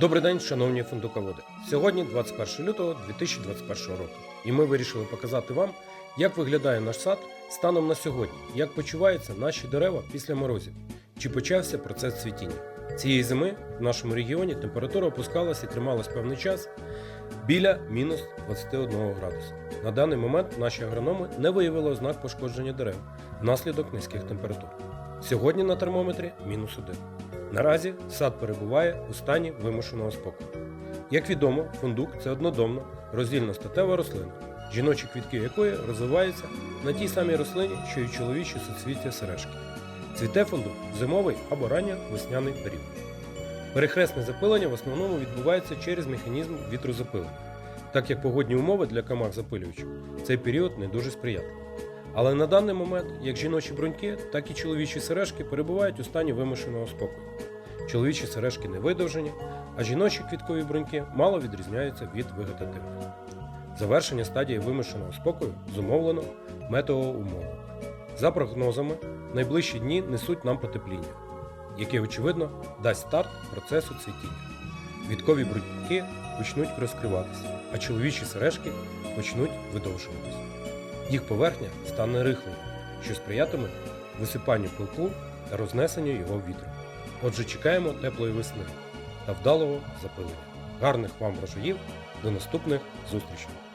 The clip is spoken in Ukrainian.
Добрий день, шановні фундуководи. Сьогодні 21 лютого 2021 року, і ми вирішили показати вам, як виглядає наш сад станом на сьогодні, як почуваються наші дерева після морозів, чи почався процес цвітіння. Цієї зими в нашому регіоні температура опускалася і трималась певний час біля мінус 21 градуса. На даний момент наші агрономи не виявили ознак пошкодження дерев внаслідок низьких температур. Сьогодні на термометрі мінус 1. Наразі сад перебуває у стані вимушеного спокою. Як відомо, фундук це однодомна роздільно-статева рослина, жіночі квітки якої розвиваються на тій самій рослині, що й чоловічі суцвіття сережки. Цвіте фундук зимовий або ранньо весняний період. Перехресне запилення в основному відбувається через механізм вітрозапилення, так як погодні умови для камах запилювачів цей період не дуже сприятливий. Але на даний момент як жіночі бруньки, так і чоловічі сережки перебувають у стані вимушеного спокою. Чоловічі сережки не видовжені, а жіночі квіткові бруньки мало відрізняються від вегетативних. Завершення стадії вимушеного спокою зумовлено метеоумовами. За прогнозами, найближчі дні несуть нам потепління, яке, очевидно, дасть старт процесу цвітіння. Квіткові бруньки почнуть розкриватися, а чоловічі сережки почнуть видовжуватися. Їх поверхня стане рихлою, що сприятиме висипанню пилку та рознесенню його вітру. Отже, чекаємо теплої весни та вдалого запилення. Гарних вам врожаїв! До наступних зустрічей!